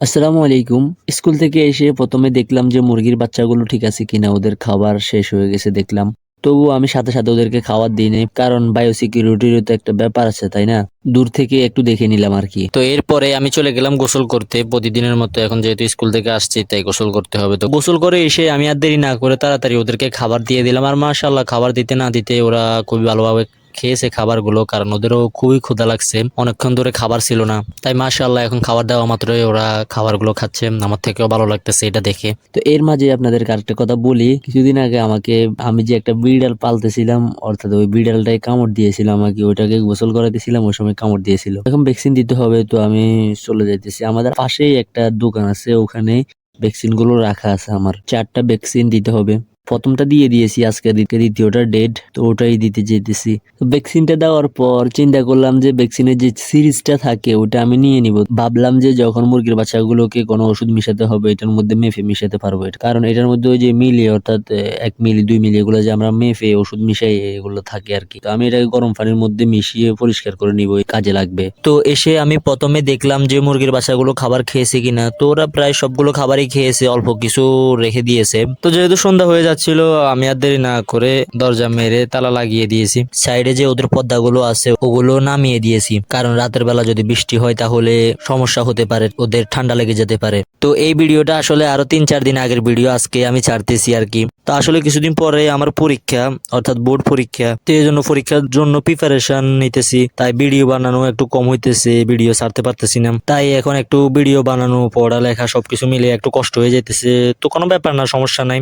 আসসালামু আলাইকুম। স্কুল থেকে এসে প্রথমে দেখলাম যে মুরগির বাচ্চাগুলো ঠিক আছে কিনা, ওদের খাবার শেষ হয়ে গেছে দেখলাম। তবু আমি সাথে সাথে ওদেরকে খাবার দিই নাই, কারণ বায়ো সিকিউরিটির তো একটা ব্যাপার আছে, তাই না? দূর থেকে একটু দেখে নিলাম আর কি। তো এরপরে আমি চলে গেলাম গোসল করতে। প্রতিদিনের মতো এখন যেহেতু স্কুল থেকে আসছি, তাই গোসল করতে হবে। তো গোসল করে এসে আমি আর দেরি না করে তাড়াতাড়ি ওদেরকে খাবার দিয়ে দিলাম। আর মাশাল্লাহ খাবার দিতে না দিতে ওরা খুবই ভালোভাবে খেয়েছে খাবারগুলো, কারণ ওদেরও খুবই ক্ষুধা লাগছে। অনেকক্ষণ ধরে খাবার ছিল না। তাই মাশাল্লাহ এখন খাবার দেওয়া মাত্রই ওরা খাবারগুলো খাচ্ছে। আমার থেকেও ভালো লাগতেছে এটা দেখে। তো এর মাঝে আপনাদের আরেকটা কথা বলি। কিছুদিন আগে আমাকে, আমি যে একটা বিড়াল পালতেছিলাম, অর্থাৎ ওই বিড়ালটাই কামড় দিয়েছিল আমাকে ওইটাকে গোসল করাতেছিলাম ওই সময় কামড় দিয়েছিল। এখন ভ্যাকসিন দিতে হবে, তো আমি চলে যাইতেছি। আমাদের পাশেই একটা দোকান আছে, ওখানে ভ্যাকসিনগুলো রাখা আছে আমার। চারটা ভ্যাকসিন দিতে হবে। প্রথমটা দিয়ে দিয়েছি, আজকে দ্বিতীয়টা ডেড তো ওটাই দিতে যেতেছি। ভ্যাকসিনটা দেওয়ার পর চিন্তা করলাম যে ভ্যাকসিনের যে সিরিজটা থাকে, ওটা আমি নিয়ে নিব। ভাবলাম যে যখন মুরগির বাচ্চাগুলোকে কোনো ওষুধ মিশাতে হবে, এটার মধ্যে মেফে মিশাতে পারব এটা। কারণ এটার মধ্যে ওই যে মিলি, অর্থাৎ এক মিলি, দুই মিলি, এগুলো যে আমরা মেফে ওষুধ মিশাই, এগুলো থাকে আর কি। তো আমি এটাকে গরম পানির মধ্যে মিশিয়ে পরিষ্কার করে নিব কাজে লাগবে। তো এসে আমি প্রথমে দেখলাম যে মুরগির বাচ্চাগুলো খাবার খেয়েছে কিনা। তো ওরা প্রায় সবগুলো খাবারই খেয়েছে, অল্প কিছু রেখে দিয়েছে। তো যেহেতু সন্ধ্যা হয়ে যাচ্ছিল আমি আর দেরি না করে দরজা মেরে তালা লাগিয়ে দিয়েছি। সাইডে যে ওদের পর্দাগুলো আছে, ওগুলো নামিয়ে দিয়েছি। কারণ রাতের বেলা যদি বৃষ্টি হয়, তাহলে সমস্যা হতে পারে, ওদের ঠান্ডা লেগে যেতে পারে। তো এই ভিডিওটা আসলে আরও তিন চার দিন আগের ভিডিও, আজকে আমি ছাড়তেছি আর কি। তো আসলে কিছুদিন পরে আমার পরীক্ষা, অর্থাৎ বোর্ড পরীক্ষা। তো এই জন্য পরীক্ষার জন্য প্রিপারেশন নিতেছি। তাই ভিডিও বানানো একটু কম হইতেছে ভিডিও ছাড়তে পারতেছি না। তাই এখন একটু ভিডিও বানানো, পড়ালেখা সবকিছু মিলে একটু কষ্ট হয়ে যেতেছে তো কোনো ব্যাপার না, সমস্যা নাই।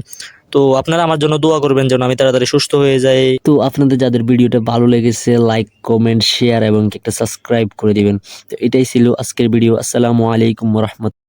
তো আপনারা আমার জন্য দোয়া করবেন যেন আমি তাড়াতাড়ি সুস্থ হয়ে যাই। তো আপনাদের যাদের ভিডিওটা ভালো লেগেছে লাইক কমেন্ট শেয়ার এবং একটা সাবস্ক্রাইব করে দিবেন। তো এটাই ছিল আজকের ভিডিও আসসালামু আলাইকুম রহমত